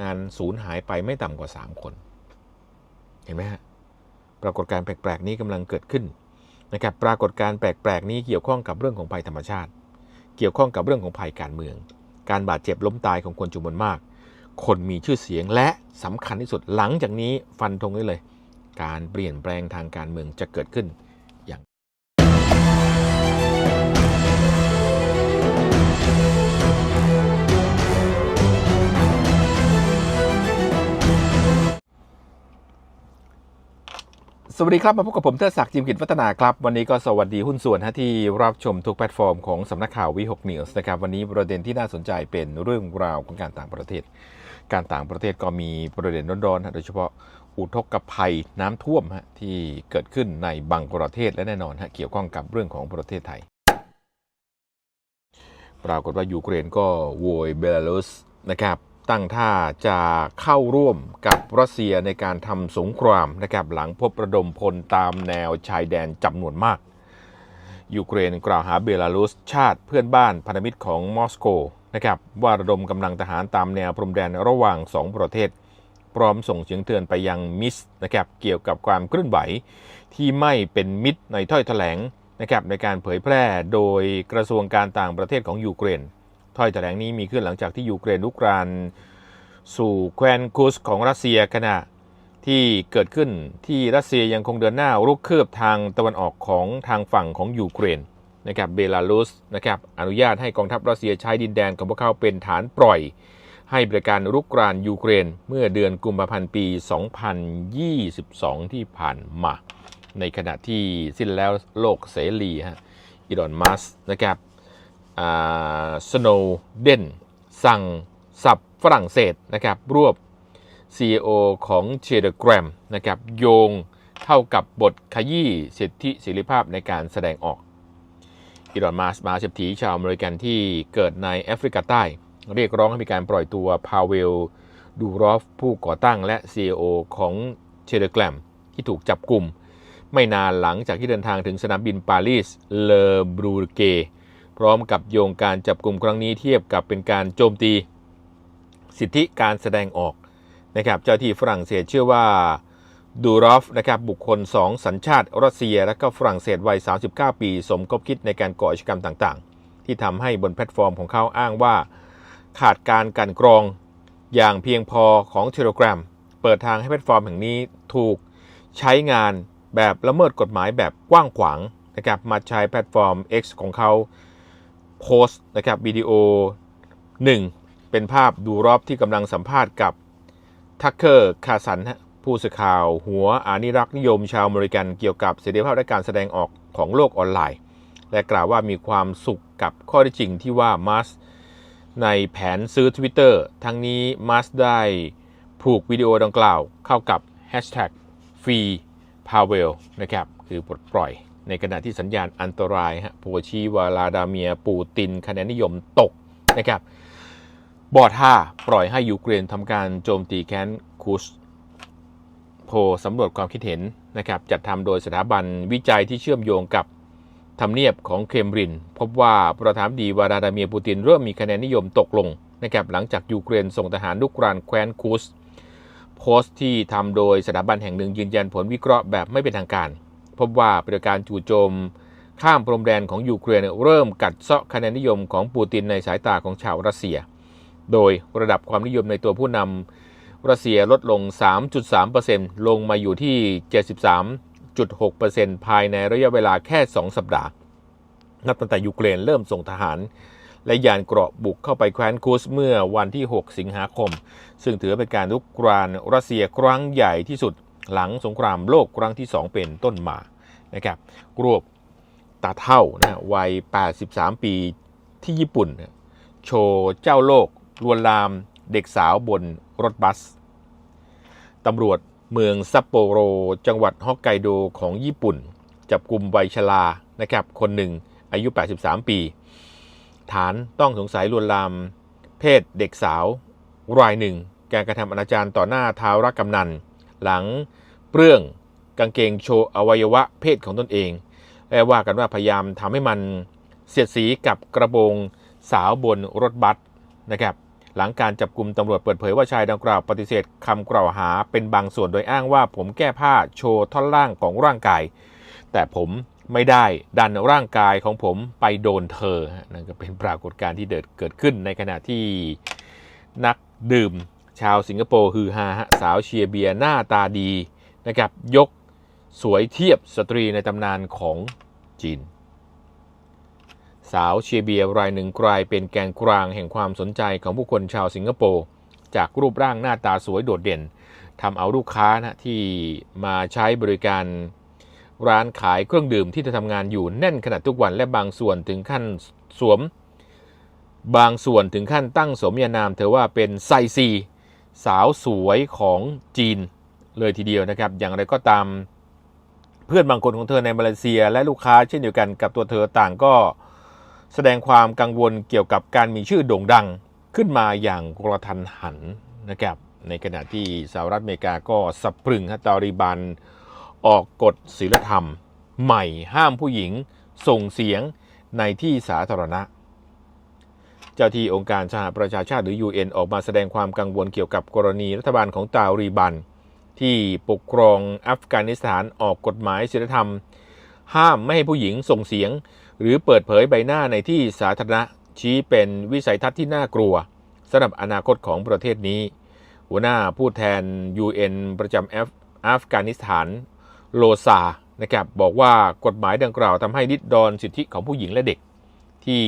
งานสูญหายไปไม่ต่ำกว่า 3 คน เห็นไหมฮะ ปรากฏการแปลกๆนี้กำลังเกิดขึ้นนะครับ ปรากฏการแปลกๆนี้เกี่ยวข้องกับเรื่องของภัยธรรมชาติ เกี่ยวข้องกับเรื่องของภัยการเมือง การบาดเจ็บล้มตายของคนจำนวนมาก คนมีชื่อเสียงและสำคัญที่สุดหลังจากนี้ฟันธงได้เลย การเปลี่ยนแปลงทางการเมืองจะเกิดขึ้น สวัสดีครับ มาพบกับผมเทอศักดิ์จิมกิจวัฒนาครับ วันนี้ก็สวัสดีหุ้นส่วนที่รับชมทุกแพลตฟอร์มของสำนักข่าววิหกนิวส์นะครับ วันนี้ประเด็นที่น่าสนใจเป็นเรื่องราวของการต่างประเทศ การต่างประเทศก็มีประเด็นร้อนๆ โดยเฉพาะอุทกภัยน้ำท่วมที่เกิดขึ้นในบางประเทศและแน่นอนฮะเกี่ยวข้องกับเรื่องของประเทศไทย ปรากฏว่ายูเครนก็โวยเบลารุสนะครับ ตั้งท่าจะเข้าร่วมกับรัสเซียในการทำสงครามนะครับหลังพบระดมพลตามแนวชายแดนจำนวนมาก ยูเครนกล่าวหาเบลารุสชาติเพื่อนบ้านพันธมิตรของมอสโกนะครับว่าระดมกำลังทหารตามแนวพรมแดนระหว่าง 2 ประเทศ พร้อมส่งเสียงเตือนไปยังมิสนะครับเกี่ยวกับความเคลื่อนไหวที่ไม่เป็นมิตรในถ้อยแถลงนะครับในการเผยแพร่โดยกระทรวงการต่างประเทศของยูเครน ถ้อยแถลงนี้มีขึ้นหลังจากที่ยูเครนลุกรานสู่แคว้นคุสของรัสเซียขณะที่เกิดขึ้นที่รัสเซียยังคงเดินหน้ารุกคืบทางตะวันออกของทางฝั่งของยูเครนนะครับเบลารุสนะครับอนุญาตให้กองทัพรัสเซียใช้ดินแดนของพวกเขาเป็นฐานปล่อย ให้บริการรุกรานยูเครน เมื่อเดือนกุมภาพันธ์ปี 2022 ที่ผ่านมา ในขณะที่สิ้นแล้วโลกเสรีฮะอีดอนมัสนะครับ สโนเดนสั่งสับฝรั่งเศสนะครับรวบ CEO ของเชเดอร์แกรมนะครับโยงเท่ากับบทขยี้สิทธิเสรีภาพในการแสดงออกอีดอนมัสมาเศรษฐีชาวอเมริกันที่เกิดในแอฟริกาใต้ เรียกร้องให้มีการปล่อยตัวพาเวลดูรอฟผู้ก่อตั้งและ CEO ของเชเดอร์แกรมที่ถูกจับกลุ่ม ไม่นานหลังจากที่เดินทางถึงสนามบินปารีสเลอบรูเก พร้อมกับโยงการจับกลุ่มครั้งนี้เทียบกับเป็นการโจมตี สิทธิการแสดงออกนะครับเจ้าที่ฝรั่งเศสเชื่อว่าดูรอฟนะครับบุคคล 2 สัญชาติรัสเซีย และก็ฝรั่งเศสวัย 39 ปี สมคบคิดในการก่ออาชญากรรมต่างๆ ที่ทำให้บนแพลตฟอร์มของเขาอ้างว่า ขาดการกันกรองอย่างเพียงพอของเทเลกราฟเปิดทางให้แพลตฟอร์มแห่งนี้ถูกใช้งานแบบละเมิดกฎหมายแบบกว้างขวางนะครับมาใช้แพลตฟอร์ม X ของเขา โพสต์นะครับวิดีโอ 1 เป็นภาพดูรอบที่กำลังสัมภาษณ์กับทักเคอร์คาสันผู้สื่อข่าวหัวอานิรักษ์นิยมชาวอเมริกันเกี่ยวกับเสรีภาพและการแสดงออกของโลกออนไลน์ และกล่าวว่ามีความสุขกับข้อที่จริงที่ว่ามัสในแผนซื้อ Twitter ทั้งนี้มัสได้ผูกวิดีโอดังกล่าวเข้ากับ Hashtag Free Pavel นะครับ คือปลดปล่อย ในขณะที่สัญญาณอันตรายฮะโพชีวาลาดาเมีย ปูตินคะแนนนิยมตกนะครับบอท่าปล่อยให้ยูเครนทำการโจมตีแคนคุสโพสำรวจความคิดเห็นนะครับจัดทำโดยสถาบันวิจัยที่เชื่อมโยงกับทำเนียบของเคมบริน พบว่าประธานดีวลาดาเมียปูตินเริ่มมีคะแนนนิยมตกลงนะครับหลังจากยูเครนส่งทหารลุกรานแคว้นคุสโพสต์ที่ทำโดยสถาบันแห่งหนึ่งยืนยันผลวิเคราะห์แบบไม่เป็นทางการ พบว่าปฏิการจู่โจม ข้ามพรมแดนของยูเครนเริ่มกัดเซาะคะแนนนิยมของปูตินในสายตาของชาวรัสเซีย โดยระดับความนิยมในตัวผู้นำรัสเซียลดลง 3.3%ลงมาอยู่ที่ 73.6%ภายในระยะเวลาแค่ 2 สัปดาห์ นับตั้งแต่ยูเครนเริ่มส่งทหารและยานเกราะบุกเข้าไปแคว้นคุสเมื่อวันที่ 6 สิงหาคม ซึ่งถือเป็นการลุกรานรัสเซียครั้งใหญ่ที่สุดหลังสงครามโลกครั้งที่ 2 เป็นต้นมา นะครับรวบตาเท่านะวัย 83 ปีที่ญี่ปุ่นโชว์เจ้าโลกลวนลามเด็กสาวบนรถบัส ตำรวจเมืองซัปโปโร จังหวัดฮอกไกโดของญี่ปุ่น จับกลุ่มวัยชรานะครับ คนหนึ่งอายุ 83 ปี ฐานต้องสงสัยลวนลาม เพศเด็กสาวรายหนึ่ง การกระทำอนาจารต่อหน้าท้ารักกำนัน หลังเปลื้อง กางเกงโชว์อวัยวะเพศของตนเองและว่ากันว่าพยายามทำให้มันเสียดสีกับกระโปรงสาวบนรถบัสนะครับ หลังการจับกลุ่มตำรวจเปิดเผยว่าชายดังกล่าวปฏิเสธคำกล่าวหาเป็นบางส่วนโดยอ้างว่าผมแก้ผ้าโชว์ท่อนล่างของร่างกาย แต่ผมไม่ได้ดันร่างกายของผมไปโดนเธอ นั่นก็เป็นปรากฏการณ์ที่เดิดเกิดขึ้นในขณะที่นักดื่ม ชาวสิงคโปร์ฮือฮาฮะสาวเชียร์เบียร์หน้าตาดีนะครับยก สวยเทียบสตรีในตำนานของจีน สาวเชียเบียร์รายหนึ่งกลายเป็นแกนกลางแห่งความสนใจของผู้คนชาวสิงคโปร์จากรูปร่างหน้าตาสวยโดดเด่นทำเอาลูกค้านะที่มาใช้บริการร้านขายเครื่องดื่มที่เธอทำงานอยู่แน่นขนาดทุกวันและบางส่วนถึงขั้นสวม บางส่วนถึงขั้นตั้งสมญานาม เธอว่าเป็นไซซี สาวสวยของจีนเลยทีเดียวนะครับ อย่างไรก็ตาม เพื่อนบางคนของเธอในมาเลเซีย และลูกค้าเช่นเดียวกันกับตัวเธอต่างก็ แสดงความกังวลเกี่ยวกับการมีชื่อโด่งดังขึ้นมาอย่างกระทันหันนะครับในขณะที่สหรัฐอเมริกาก็สับปรึงฮะตาลีบันออกกฎศีลธรรม ใหม่ห้ามผู้หญิงส่งเสียงในที่สาธารณะ เจ้าที่องค์การสหประชาชาติหรือ UN ออกมาแสดงความกังวลเกี่ยวกับกรณีรัฐบาลของตาลีบัน ที่ปกครองอัฟกานิสถานออกกฎหมายศีลธรรม ห้ามไม่ให้ผู้หญิงส่งเสียง หรือเปิดเผยใบหน้าในที่สาธารณะชี้เป็นวิสัยทัศน์ที่น่ากลัวสำหรับอนาคตของประเทศนี้ หัวหน้าผู้แทน UN ประจำอัฟอัฟกานิสถานโลซานะครับบอกว่ากฎหมายดังกล่าวทำให้ดิดดอนสิทธิของผู้หญิงและเด็ก ที่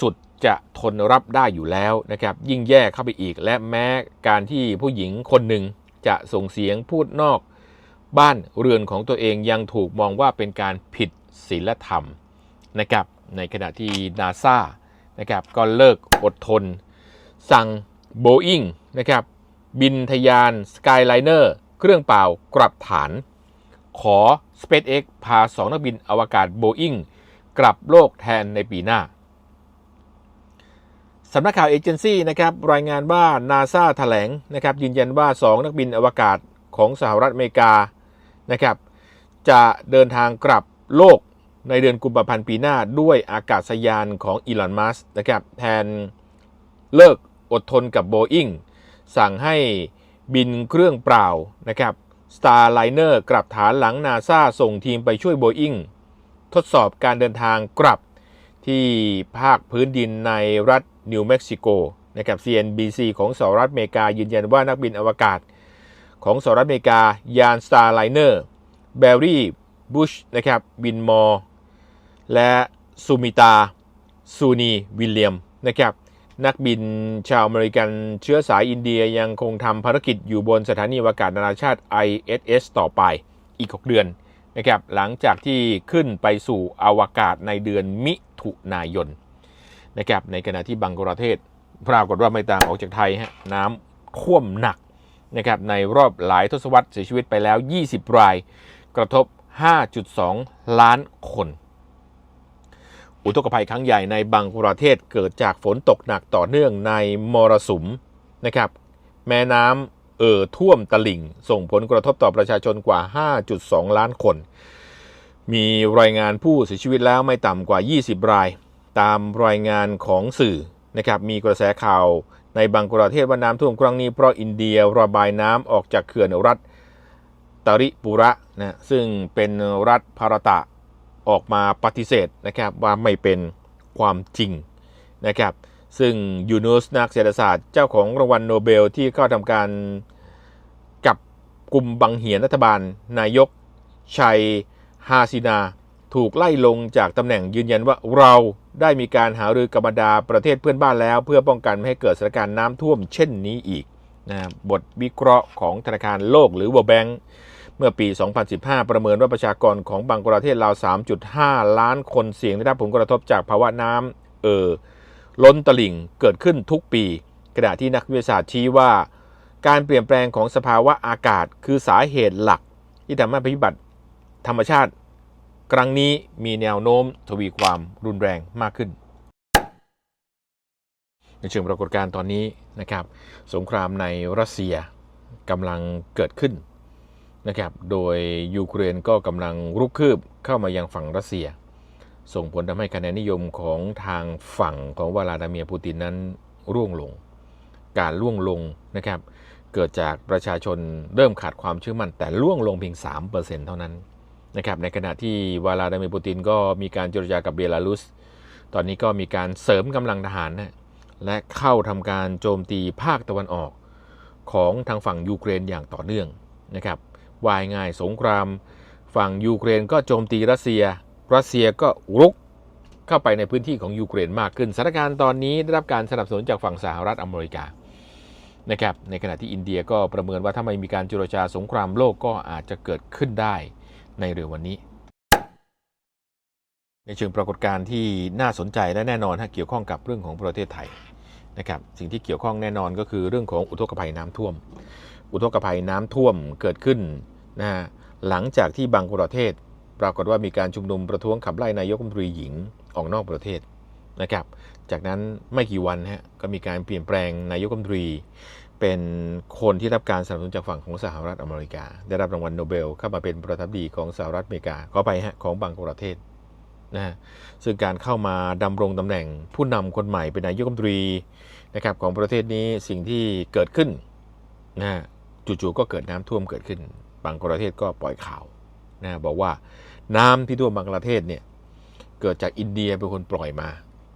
สุดจะทนรับได้อยู่แล้วนะครับยิ่งแย่เข้าไปอีกและแม้การที่ผู้หญิงคนหนึ่ง จะส่งเสียงพูดนอก บ้านเรือนของตัวเองยังถูกมองว่าเป็นการผิดศีลธรรมนะครับในขณะที่นาซานะครับก็เลิกอดทน สั่งโบอิงนะครับบินทะยานสกายไลเนอร์เครื่องเปล่ากลับฐาน ขอ SpaceX พาสองนักบินอวกาศโบอิงกลับโลกแทนในปีหน้า สำนักข่าวเอเจนซี่นะครับรายงานว่านาซาแถลงนะครับยืนยันว่า 2 นักบินอวกาศของสหรัฐอเมริกานะครับจะเดินทางกลับโลกในเดือนกุมภาพันธ์ปีหน้าด้วยอากาศยานของอีลอน มัสนะครับแทนเลิกอดทนกับโบอิงสั่งให้บินเครื่องเปล่านะครับ Starliner กลับฐานหลังนาซาส่งทีมไปช่วยโบอิงทดสอบการเดินทางกลับ ที่ภาคพื้นดินในรัฐนิวเม็กซิโกนะครับ CNBC ของสหรัฐอเมริกายืนยันว่านักบินอวกาศ ของสหรัฐอเมริกายาน Starliner แบร์รี่บุชนะครับบินมอร์และซูมิตาซูนีวิลเลียมนะครับนักบินชาวอเมริกันเชื้อสายอินเดียยังคงทำภารกิจอยู่บนสถานีอวกาศนานาชาติ ISS ต่อไปอีก 6 เดือน นะครับหลังจากที่ขึ้นไปสู่อวกาศในเดือนมิถุนายนนะครับในขณะที่บังกลาเทศปรากฏว่าไม่ต่างออกจากไทยฮะน้ำท่วมหนักนะครับในรอบหลายทศวรรษเสียชีวิตไปแล้ว 20 ราย กระทบ 5.2 ล้านคน อุทกภัยครั้งใหญ่ในบังกลาเทศเกิดจากฝนตกหนักต่อเนื่องในมรสุมนะครับแม่น้ำ เอ่อท่วมตลิ่ง ส่งผลกระทบต่อประชาชนกว่า 5.2 ล้านคน มีรายงานผู้เสียชีวิตแล้วไม่ต่ำกว่า 20 ราย ตามรายงานของสื่อนะครับมีกระแสข่าวในบังกลาเทศว่าน้ำท่วมครั้งนี้เพราะอินเดียระบายน้ำออกจากเขื่อนรัฐตาริปุระนะซึ่งเป็นรัฐพารตะออกมาปฏิเสธนะครับว่าไม่เป็นความจริงนะครับ ซึ่งยูนุสนักเศรษฐศาสตร์เจ้าของรางวัลโนเบลที่เข้าทำการกับกลุ่มบังเหียนรัฐบาล นายก ชัย ฮาซินา ถูกไล่ลงจากตำแหน่งยืนยันว่าเราได้มีการหารือกับบรรดาประเทศเพื่อนบ้านแล้ว เพื่อป้องกันไม่ให้เกิดสถานการณ์น้ำท่วมเช่นนี้อีกนะบทวิเคราะห์ของธนาคารโลกหรือ World Bank เมื่อปี 2015 ประเมินว่าประชากรของบังกลาเทศราว 3.5 ล้านคนเสี่ยงได้รับผลกระทบจากภาวะน้ำเอ่อ ล้นตลิ่งเกิดขึ้นทุกปี ขณะที่นักวิทยาศาสตร์ชี้ว่า การเปลี่ยนแปลงของสภาวะอากาศ คือสาเหตุหลัก ที่ทำให้พิบัติธรรมชาติ ครั้งนี้มีแนวโน้มทวีความรุนแรงมากขึ้น ในเชิงปรากฏการณ์ตอนนี้นะครับ สงครามในรัสเซียกำลังเกิดขึ้นนะครับ โดยยูเครนก็กำลังรุกคืบเข้ามายังฝั่งรัสเซีย ส่งผลทำให้คะแนนนิยมของทางฝั่งของวลาดิเมียร์ปูตินนั้นร่วงลง การล่วงลงนะครับ เกิดจากประชาชนเริ่มขาดความเชื่อมั่น แต่ล่วงลงเพียง 3%เท่านั้นนะครับในขณะที่วลาดามิร์ปูตินก็มีการเจรจากับเบลารุส ตอนนี้ก็มีการเสริมกำลังทหารนะและเข้าทำการโจมตีภาคตะวันออกของทางฝั่งยูเครนอย่างต่อเนื่องนะครับวายง่ายสงคราม ฝั่งยูเครนก็โจมตีรัสเซีย รัสเซียก็รุกเข้าไปในพื้นที่ของยูเครนมากขึ้นสถานการณ์ตอนนี้ได้รับการสนับสนุนจากฝั่งสหรัฐอเมริกานะครับในขณะที่อินเดียก็ประเมินว่าถ้าไม่มีการเจรจาสงครามโลกก็อาจจะเกิดขึ้นได้ในเร็ววันนี้ ในเชิงปรากฏการณ์ที่น่าสนใจและแน่นอนฮะเกี่ยวข้องกับเรื่องของประเทศไทยนะครับสิ่งที่เกี่ยวข้องแน่นอนก็คือเรื่องของอุทกภัยน้ำท่วม อุทกภัยน้ำท่วมเกิดขึ้นนะฮะหลังจากที่บางประเทศ ปรากฏว่ามีการชุมนุมประท้วงขับไล่นายกรัฐมนตรีหญิงออกนอกประเทศนะครับ จากนั้นไม่กี่วันฮะก็มีการเปลี่ยนแปลงนายกรัฐมนตรี เป็นคนที่รับการสนับสนุนจากฝั่งของสหรัฐอเมริกา ได้รับรางวัลโนเบลเข้ามาเป็นประธานดีของสหรัฐอเมริกาขอไปฮะของบางประเทศนะฮะซึ่งการเข้ามาดำรงตำแหน่งผู้นำคนใหม่เป็นนายกรัฐมนตรีนะครับของประเทศนี้สิ่งที่เกิดขึ้นนะฮะจู่ๆก็เกิดน้ำท่วมเกิดขึ้น บางประเทศก็ปล่อยข่าว นะบอกว่าน้ำที่ท่วมบางประเทศเนี่ยเกิดจากอินเดียเป็นคนปล่อยมา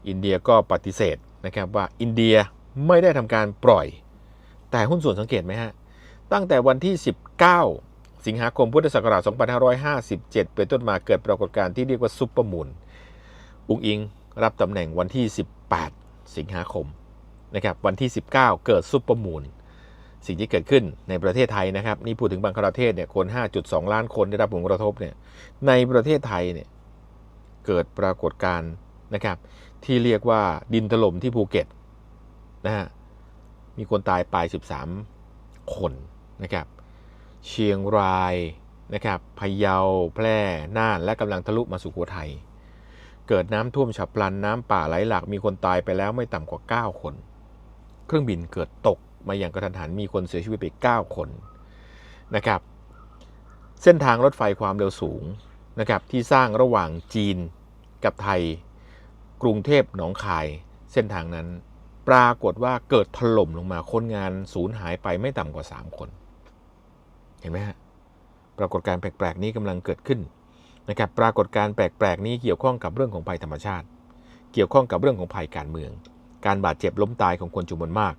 อินเดียก็ปฏิเสธนะครับว่าอินเดียไม่ได้ทำการปล่อย แต่หุ้นส่วนสังเกตไหมฮะ ตั้งแต่วันที่ 19 สิงหาคมพุทธศักราช 2557 เป็นต้นมาเกิดปรากฏการณ์ที่เรียกว่าซุปเปอร์มูนอุงอิงรับตำแหน่งวันที่ 18 สิงหาคมนะครับวันที่ 19 เกิดซุปเปอร์มูน สิ่งที่เกิดขึ้นในประเทศไทยนะครับนี่พูดถึงบางประเทศเนี่ยคน 5.2 ล้านคนได้รับผลกระทบเนี่ยในประเทศไทยเนี่ยเกิดปรากฏการณ์นะครับ ที่เรียกว่าดินถล่มที่ภูเก็ตนะฮะมีคนตายไป 13 คนนะครับ เชียงรายนะครับพะเยาแพร่น่านและกำลังทะลุมาสุโขทัยเกิดน้ำท่วมฉับพลันน้ำป่าไหลหลากมีคนตายไปแล้วไม่ต่ำกว่า 9 คน เครื่องบินเกิดตก มาอย่างกระทันหันมีคนเสียชีวิตไป 9 คนนะครับ เส้นทางรถไฟความเร็วสูงนะครับที่สร้างระหว่างจีนกับไทย กรุงเทพหนองคาย เส้นทางนั้นปรากฏว่าเกิดถล่มลงมาคนงานสูญหายไปไม่ต่ำกว่า 3 คน เห็นไหมฮะปรากฏการแปลกๆนี้กำลังเกิดขึ้นนะครับปรากฏการแปลกๆนี้เกี่ยวข้องกับเรื่องของภัยธรรมชาติ เกี่ยวข้องกับเรื่องของภัยการเมือง การบาดเจ็บล้มตายของคนจำนวนมาก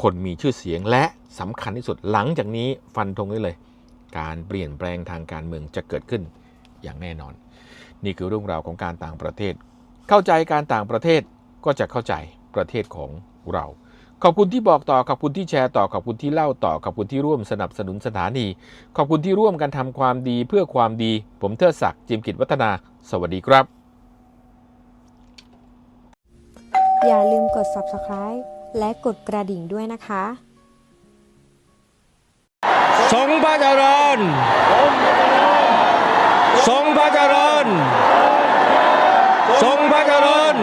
คนมีชื่อเสียงและสำคัญที่สุดหลังจากนี้ฟันธงได้เลย การเปลี่ยนแปลงทางการเมืองจะเกิดขึ้นอย่างแน่นอน นี่คือเรื่องราวของการต่างประเทศ เข้าใจการต่างประเทศก็จะเข้าใจประเทศของเรา ขอบคุณที่บอกต่อขอบคุณที่แชร์ต่อขอบคุณที่เล่าต่อขอบคุณที่ร่วมสนับสนุนสถานี ขอบคุณที่ร่วมกันทำความดีเพื่อความดี ผมเทิดศักดิ์จิมกิจวัฒนา สวัสดีครับ อย่าลืมกด subscribe และกดกระดิ่งด้วยนะคะ ทรงพระเจริญทรงพระเจริญทรงพระเจริญ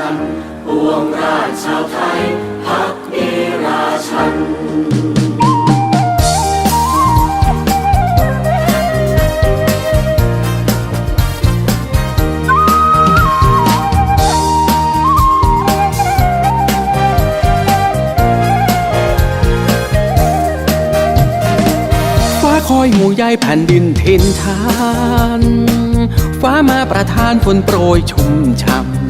ชันปวงราชชาวไทยพักดีราชันฟ้าคอยหมู่ใยแผ่นดินทินฐาน ฟ้ามาประทานฝนโปรยชุ่มช่ำ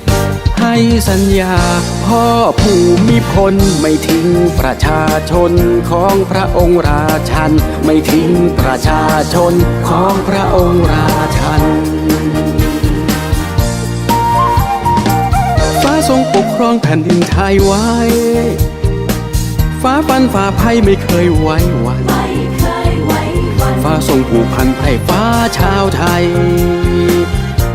สัญญา พ่อผู้มีพลไม่ทิ้งประชาชนของพระองค์ราชัน ไม่ทิ้งประชาชนของพระองค์ราชันฟ้าทรงปกครองแผ่นดินไทยไว้ ฟ้าฟันฟ้าภัยไม่เคยไว้วันฟ้าทรงผูกพันไพ่ฟ้าชาวไทย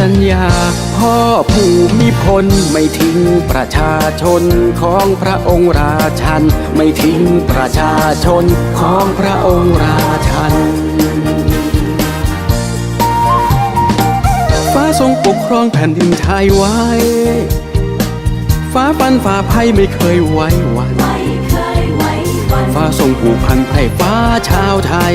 สัญญา พ่อผู้มีพลไม่ทิ้งประชาชนของพระองค์ราชัน ไม่ทิ้งประชาชนของพระองค์ราชันฟ้าทรงปกครองแผ่นดินไทยไว้ ฟ้าฟันฟ้าภัยไม่เคยไว้วันฟ้าทรงผูกพันไพ่ฟ้าชาวไทย